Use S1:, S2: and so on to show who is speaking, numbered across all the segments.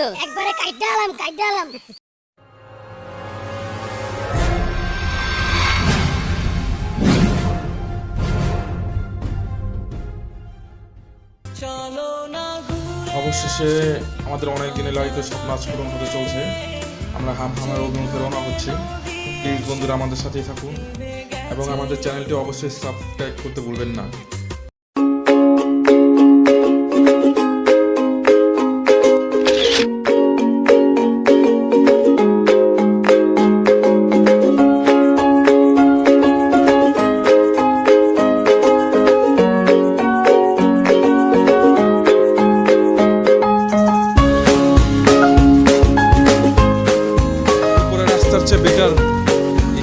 S1: তো
S2: একবারে কাইটা আলাম কাইটা আলাম।
S3: অবশেষে আমাদের অনেক দিনের লালিত স্বপ্ন আজ পূরণ হতে চলছে। আমরা হাম হামের অভিমুখে রওনা হচ্ছি। প্লিজ বন্ধুরা আমাদের সাথেই থাকুন। এবং আমাদের চ্যানেলটি অবশ্যই সাবস্ক্রাইব করতে ভুলবেন না।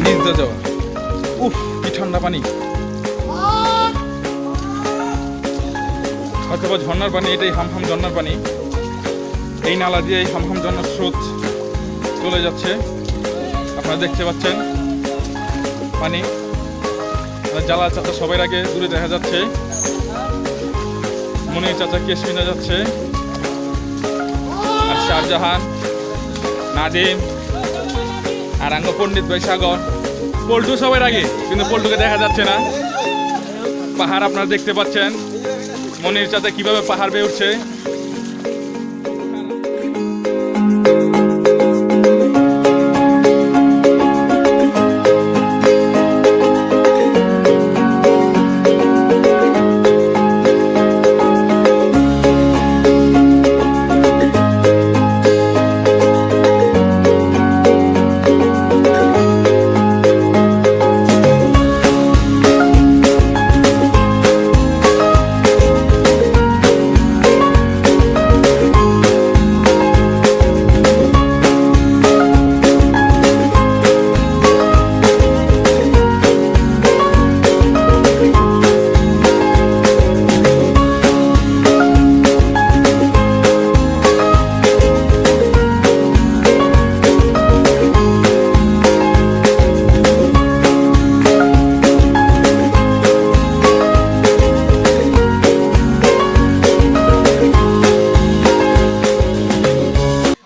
S3: নিচ উফ, কি ঠান্ডা পানি। অথবা ঝর্ণার পানি, এটাই হামহাম ঝর্ণার পানি। এই নালা দিয়ে এই হামহাম ঝর্ণার স্রোত চলে যাচ্ছে। আপনারা দেখতে পাচ্ছেন পানি। জ্বালা চাচা সবাই আগে দূরে দেখা যাচ্ছে। মনির চাচা কেশমিনা যাচ্ছে। আর শাহজাহান, নাদিম, আর আঙ্গ পণ্ডিত সাগর পল্টু সবার আগে কিন্তু পল্টুকে দেখা যাচ্ছে না। পাহাড় আপনারা দেখতে পাচ্ছেন। মনির চাচা কীভাবে পাহাড় বেয়ে উঠছে।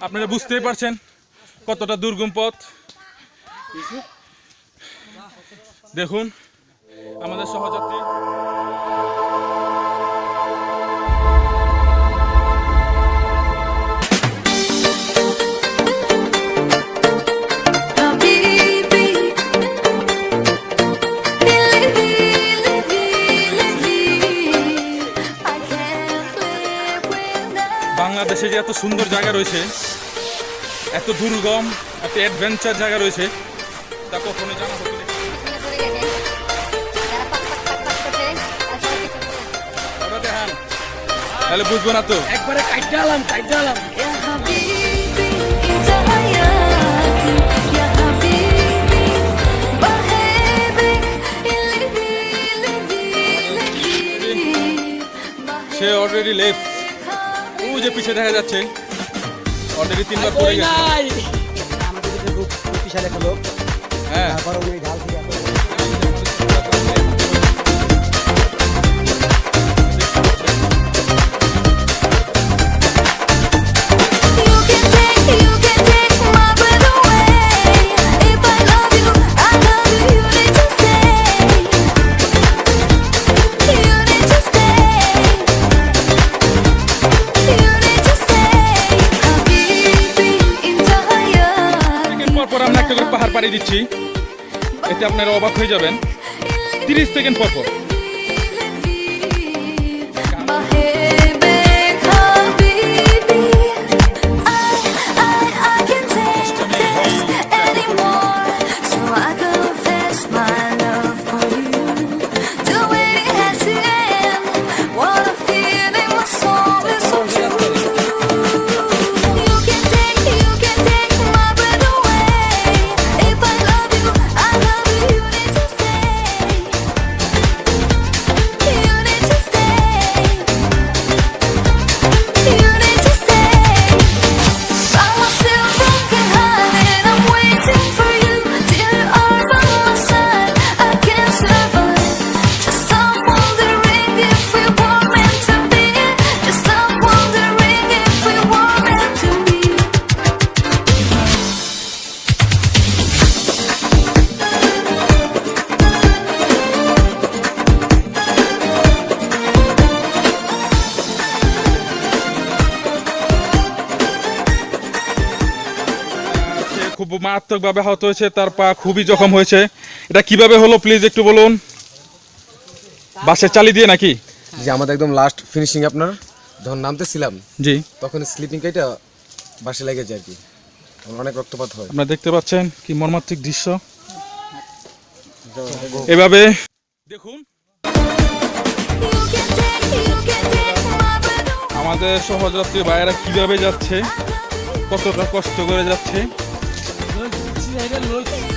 S3: আপনারা বুঝতেই পারছেন কতটা দুর্গম পথ। দেখুন আমাদের সহযাত্রী। বাংলাদেশে যে এত সুন্দর জায়গা রয়েছে এত দুর্গম এত অ্যাডভেঞ্চার জায়গা রয়েছে তা কখনো জানা হতো তাহলে বুঝব না তো।
S4: একবারে
S5: কাইটালাম কাইটালাম
S3: সে অলরেডি লেফ ও যে পিছিয়ে দেখা যাচ্ছে। অলরেডি তিনবার পড়ে গেছে। হ্যাঁ।
S6: তারপর উনি ঢাল
S3: আপনারা অবাক হয়ে যাবেন। তিরিশ সেকেন্ড পর। মারাত্মকভাবে আহত হয়েছে তার পা খুবই জখম হয়েছে। এটা কীভাবে হলো প্লিজ একটু বলুন? বাসে চালি দিয়ে নাকি?
S6: যে আমাদের একদম লাস্ট ফিনিশিং আপনার। যখন নামতেছিলাম
S3: জি।
S6: তখন স্লিপিং কাইটা বাসে লেগেছে আর কি। অনেক রক্তপাত হয়।
S3: আপনারা দেখতে পাচ্ছেন কি মর্মান্তিক দৃশ্য। এভাবে দেখুন. আমাদের সহযাত্রী ভাইয়েরা কীভাবে যাচ্ছে কতটা কষ্ট করে যাচ্ছে।
S5: Ele é louco.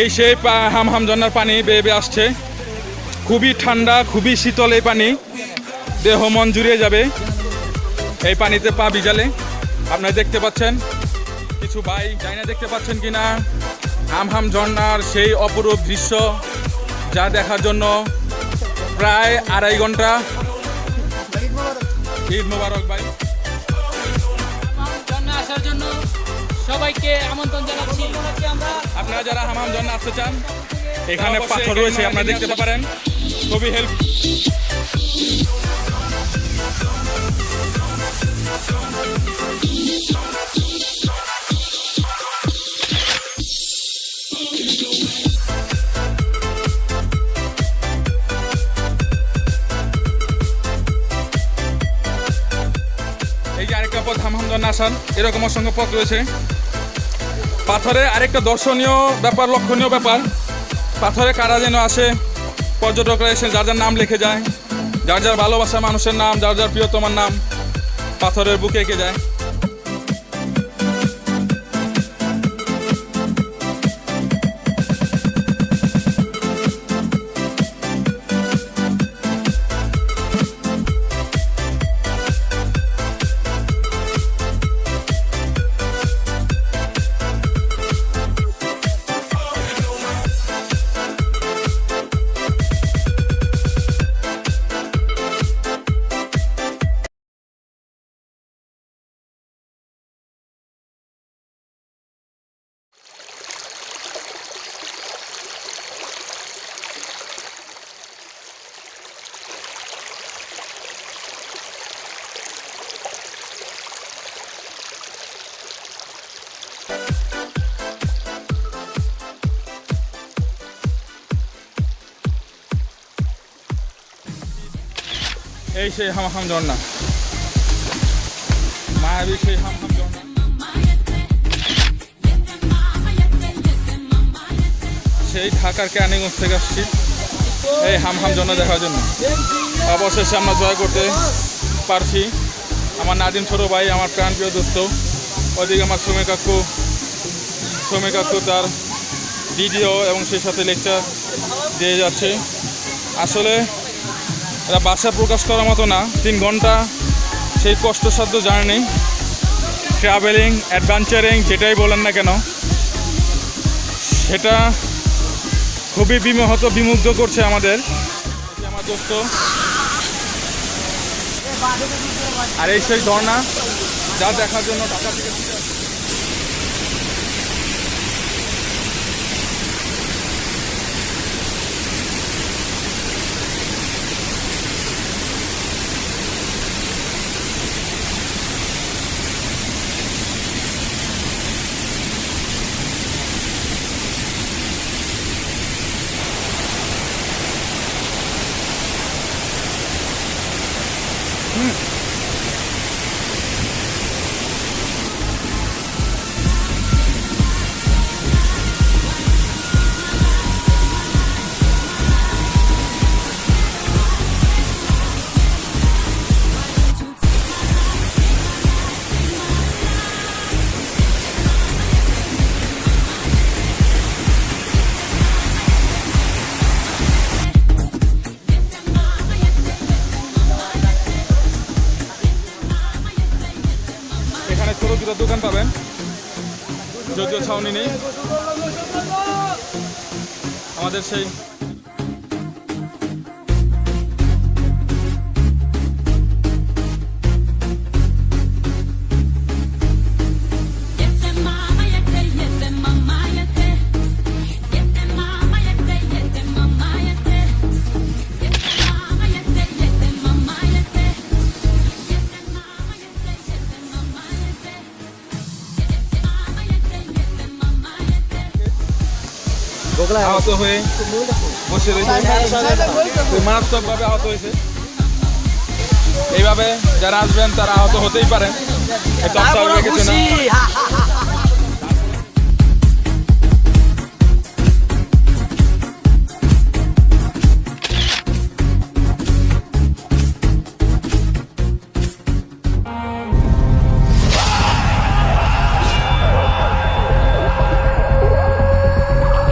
S3: এই সেই হাম হাম ঝর্ণার পানি বেয়ে বেয়ে আসছে। খুবই ঠান্ডা, খুবই শীতল এই পানি। দেহ মন জুড়িয়ে যাবে। এই পানিতে পা ভিজালে। আপনারা দেখতে পাচ্ছেন, কিছু ভাই জানি না দেখতে পাচ্ছেন কিনা? হাম হাম ঝর্ণার সেই অপরূপ দৃশ্য যা দেখার জন্য প্রায় আড়াই ঘণ্টা। ঈদ মোবারক ভাই।
S4: সবাইকে আমন্ত্রণ জানাচ্ছি।
S3: আপনারা যারা হামাম জন্য আসতে চান এখানে পাথর রয়েছে আপনারা দেখতে পারেন। খুবই হেল্প Thank যে আরেকটা পথ হামহাম আসান, এরকম অসংখ্য পথ রয়েছে। পাথরে আরেকটা দর্শনীয় ব্যাপার, লক্ষণীয় ব্যাপার। পাথরে কারা যেন আসে, পর্যটকরা এসে যার যার নাম লিখে যায়, যার যার ভালোবাসা মানুষের নাম, যার যার প্রিয়তমার নাম পাথরের বুকে এঁকে যায়। এই সেই হামাহাম ঝর্ণা। মায়াবী সেই হাম ঝর্ণা। সেই ঢাকার ক্যানিগঞ্জ থেকে আসছি এই হাম হাম ঝর্ণা দেখার জন্য। অবশেষে আমরা জয় করতে পারছি। আমার নাদিম ছোট ভাই, আমার প্রাণপ্রিয় দোস্ত, ওদিকে আমার সুমে কাকু সুমে কাকু তার ভিডিও এবং সেই সাথে লেকচার দিয়ে যাচ্ছে। আসলে এটা বাসা প্রকাশ করার মতো না। তিন ঘণ্টা সেই কষ্টসাধ্য জার্নি। ট্রাভেলিং, অ্যাডভেঞ্চারিং, যেটাই বলেন না কেন, সেটা খুবই বিমোহত, বিমুগ্ধ করছে আমাদের। আমার দোস্ত। আর এই সেই ঝর্ণা, যা দেখার জন্য থেকে দুটো দোকান পাবেন। যদিও ছাউনি নেই। আমাদের সেই আহত হয়ে বসে রয়েছে। মারাত্মকভাবে আহত হয়েছে। এইভাবে যারা আসবেন তারা আহত হতেই পারেন। এটা অস্বাভাবিক কিছু না।